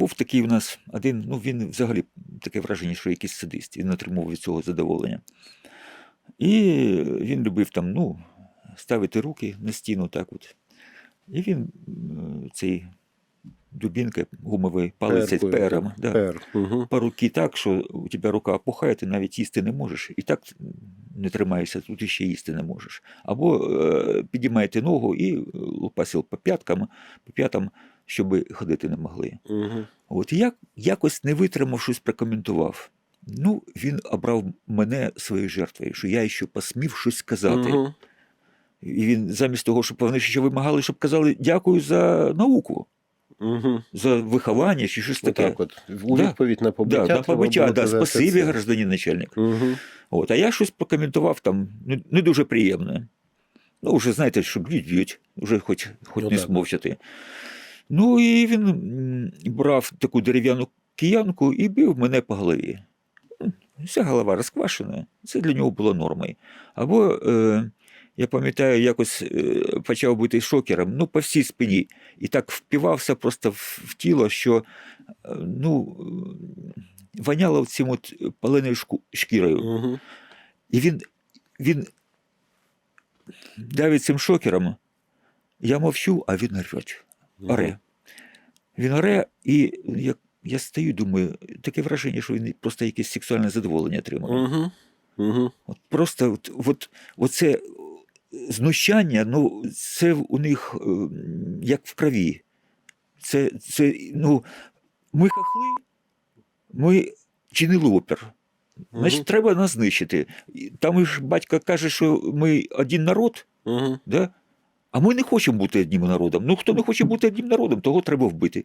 був такий у нас один, ну він взагалі таке враження, що якийсь садист, він отримував від цього задоволення. І він любив там, ну, ставити руки на стіну так от. І він цей дубінка гумовий Перкою, пером. Да. Пер. Угу. По руки так, що у тебе рука опухає, ти навіть їсти не можеш. І так не тримаєшся, тут іще їсти не можеш. Або е, підіймаєте ногу і лупасив по п'яткам, по п'ятам, щоб ходити не могли. Угу. От я якось не витримав, щось прокоментував. Ну, він обрав мене своєю жертвою, що я ще посмів щось сказати. Угу. І він замість того, щоб вони ще вимагали, щоб казали дякую за науку, Угу. за виховання чи щось таке. Так от, у Да. відповідь на побиття. Да, на побиття, да, спасибі, гражданин начальник. Угу. От, а я щось прокоментував там не, не дуже приємне. Ну, вже знаєте, що б'ють, б'ють, вже хоч, хоч Ну, не так. смовчати. Ну, і він брав таку дерев'яну киянку і бив мене по голові. Вся голова розквашена, це для нього було нормою. Або, е, я пам'ятаю, якось е, почав бути шокером, ну, по всій спині. І так впівався просто в, в тіло, що е, ну, воняло цим от паленою шку- шкірою. Угу. І він, він давить цим шокером. Я мовчу, а він орет. Оре. Він оре, і я, я стою, думаю, таке враження, що він просто якесь сексуальне задоволення отримав. Угу. Угу. От просто от, от, оце знущання, ну, це у них е, як в крові. Це, це, ну, ми хахли, ми чинили опір. Значить, треба нас знищити. Там ж батько каже, що ми один народ, Угу. да? А ми не хочемо бути одним народом. Ну, хто не хоче бути одним народом, того треба вбити.